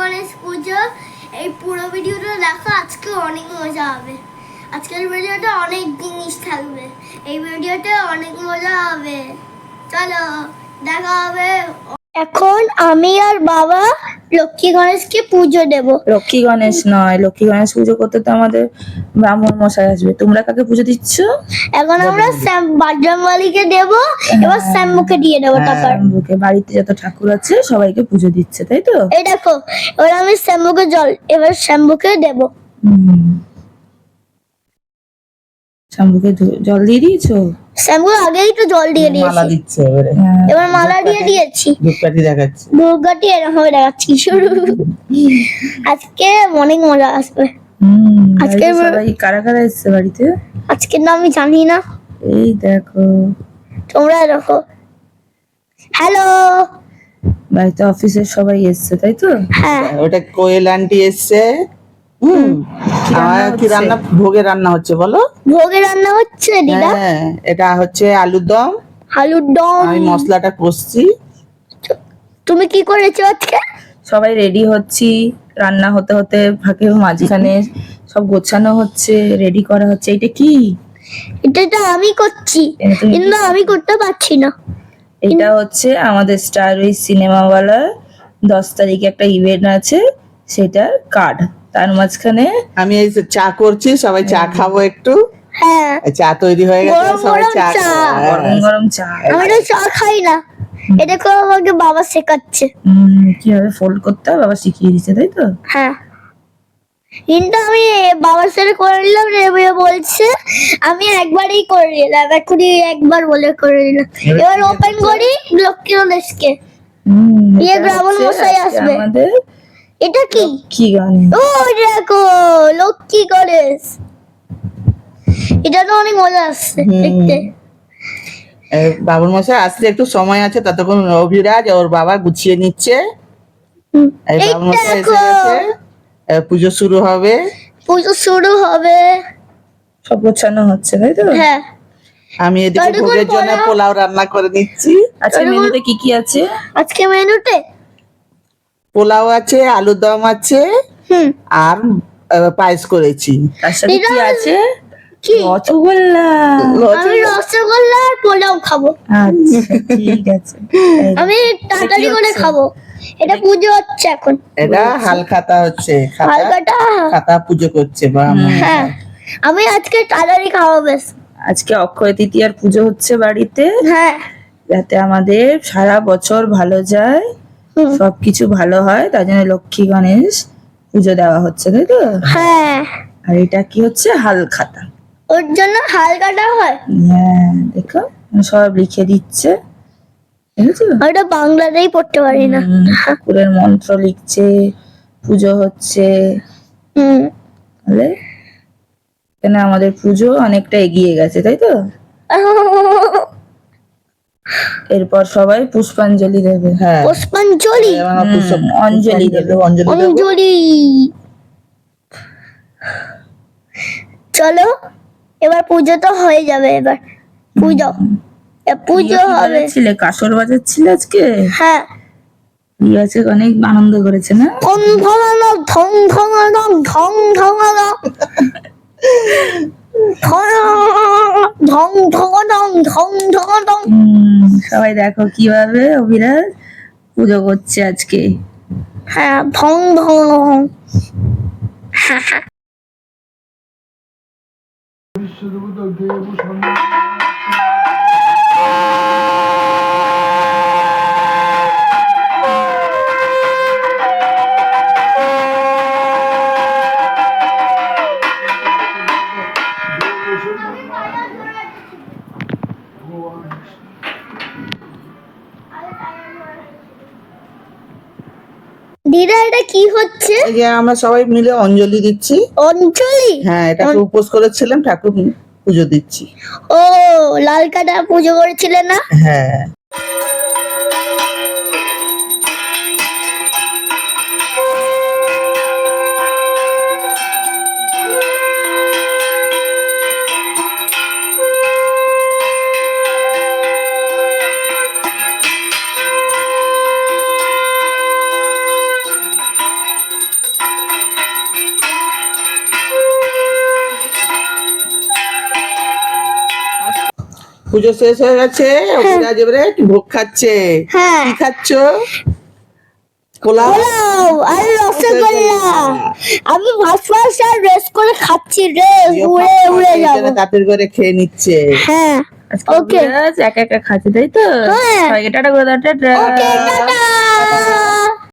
গণেশ পুজো, এই পুরো ভিডিওটা দেখো, আজকে অনেক মজা হবে। আজকের ভিডিওটা অনেক জিনিস থাকবে। এই ভিডিওটা অনেক মজা হবে। চলো, দেখা হবে। এখন আমি আর বাবা লক্ষ্মী গণেশকে পুজো দেব। লক্ষ্মী গণেশ নয় লক্ষ্মী গণেশ পুজো করতে তো আমাদের ব্রাহ্মণ মশাই আসবে। তোমরা কাকে পুজো দিচ্ছ? এখন আমরা শ্যাম বাজরংবালিকে দেব এবার শ্যাম্বুকে দিয়ে দেবো তারপর বুকে বাড়িতে যত ঠাকুর আছে সবাইকে পুজো দিচ্ছে তাই তো? এই দেখো এবার আমি শ্যাম্বুকে জল এবার শ্যাম্বুকে দেব। হুম। ধু- জল দিয়ে দিয়েছ? শ্যাম্বু আগেই তো জল দিয়ে দিয়েছি। মালা দিচ্ছে এবারে। হ্যাঁ। এবার মালা দিয়ে দিয়েছি। ধূপকাঠি দেখাচ্ছে। দুর্গাটি এরকম দেখাচ্ছি। শুরু আজকে অনেক মজা আসবে। আজকে সবাই কারা কারা এসছে বাড়িতে? আজকে না আমি জানি না। এই দেখো। তোমরা দেখো। হ্যালো বাড়িতে অফিসের সবাই এসছে তাই তো? হ্যাঁ। ওটা কোয়েল আন্টি এসছে। হুম। আমার কি রান্না ভোগে রান্না হচ্ছে বলো। ভোগে রান্না হচ্ছে দিদা? হ্যাঁ এটা হচ্ছে আলুর দম। আলুর দম। আমি মশলাটা কষছি। তুমি কি করেছ আজকে? সবাই রেডি হচ্ছি। রান্না হতে হতে ফাঁকে মাঝখানে সব গোছানো হচ্ছে রেডি করা হচ্ছে। এটা কি? এটা তো আমি করছি। কিন্তু আমি করতে পারছি না। এটা হচ্ছে আমাদের স্টার উইচ সিনেমাওয়ালা দশ তারিখে একটা ইভেন্ট আছে সেটার কার্ড তার মাঝখানে আমি এই যে চা করছি সবাই চা খাব একটু। হ্যাঁ। চা তৈরি হয়ে গেছে সবাই চা। গরম গরম চা। আমি তো চা খাই না। এটা করে আমাকে বাবা শেখাচ্ছে। কীভাবে ফোল্ড করতে হবে বাবা শিখিয়ে দিচ্ছে তাই তো? হ্যাঁ। কিন্তু আমি বাবার সাথে করে নিলাম রেবিয়া বলছে আমি একবারই করে নিলাম এখনই একবার বলে করে নিলাম। এবার ওপেন করি লক্ষ্মী গণেশকে হুম, ইয়ে ব্রাহ্মণ মশাই আসবে। আমাদের এটা কি? কি গানে ও দেখো লক্ষ্মী গণেশ। এটা তো অনেক মজা আসছে। দেখতে। বাবুর মশাই আসতে একটু সময় আছে ততক্ষণ অভিরাজ ওর বাবা গুছিয়ে নিচ্ছে। হুম। এই এই বাবুর মশাই এসে গেছে। পুজো শুরু হবে। পুজো শুরু হবে। সব গোছানো হচ্ছে তাই তো? হ্যাঁ। আমি এদিকে ভোগের জন্য পোলাও- পোলাও রান্না করে নিচ্ছি। আজকে মেনুতে কি কি আছে? আজকে মেনুতে পোলাও আছে আলুর দম আছে আর পায়েস করেছি। তার সাথে কি আছে? কি? রসগোল্লা। আমি রসগোল্লা? আর পোলাও খাব। আচ্ছা ঠিক আছে। আমি তাড়াতাড়ি কি করে খাব। এটা পুজো হচ্ছে এখন। এটা হালখাতা হচ্ছে। খাতা? হালকাটা খাতা পুজো করছে বা হ্যাঁ। আমি আজকে তাড়াতাড়ি খাব বেশ আজকে অক্ষয় তৃতীয়ার পুজো হচ্ছে বাড়িতে। হ্যাঁ। যাতে আমাদের সারা বছর ভালো যায়। সবকিছু ভালো হয় তার জন্য লক্ষ্মী গণেশ পুজো দেওয়া হচ্ছে তাই তো? হ্যাঁ। আর এটা কি হচ্ছে? হালখাতা ওর জন্য হালকাটা হয়? হ্যাঁ দেখো সব লিখে দিচ্ছে ওটা বাংলাতেই পড়তে পারি না। ঠাকুরের মন্ত্র লিখছে পুজো হচ্ছে। তাহলে এখানে আমাদের পুজো অনেকটা এগিয়ে গেছে তাই তো? এরপর সবাই পুষ্পাঞ্জলি দেবে। হ্যাঁ। পুষ্পাঞ্জলি? হুম, অঞ্জলি দেবে। অঞ্জলি দেবো। অঞ্জলি। চলো এবার পুজো তো হয়ে যাবে এবার। পুজো। এ পুজো হবে। বাজাচ্ছিলে? কাসর বাজাচ্ছিলে আজকে? হ্যাঁ। প্রিয়া আজকে অনেক আনন্দ করেছে না? ধং ধঙানো ধং ধঙানো ধং ধঙানো ধং ধঙানো ধং ঠং হুম, সবাই দেখো কীভাবে অভিরাজ পুজো করছে আজকে। হ্যাঁ ধং ধঙানো দিদা এটা কি হচ্ছে? এই যে আমরা সবাই মিলে অঞ্জলি দিচ্ছি। অঞ্জলি? হ্যাঁ এটাকে উপোস করেছিলাম ঠাকুর পুজো দিচ্ছি। ও লাল কাটা পুজো করেছিলেন না? হ্যাঁ। পুজো শেষ হয়ে গেছে অভিরাজ এবারে একটু ভোগ খাচ্ছে। হ্যাঁ। কি খাচ্ছ? পোলাও। আর রসগোল্লা আমি ফার্স্ট ফার্স্ট আর রেস করে খাচ্ছি রে উড়ে উড়ে যাব। করে খেয়ে নিচ্ছে। হ্যাঁ আজকে Okay. একা একা খাচ্ছে তাই তো? হ্যাঁ। টাটা করে দাও টাটা। ওকে টাটা।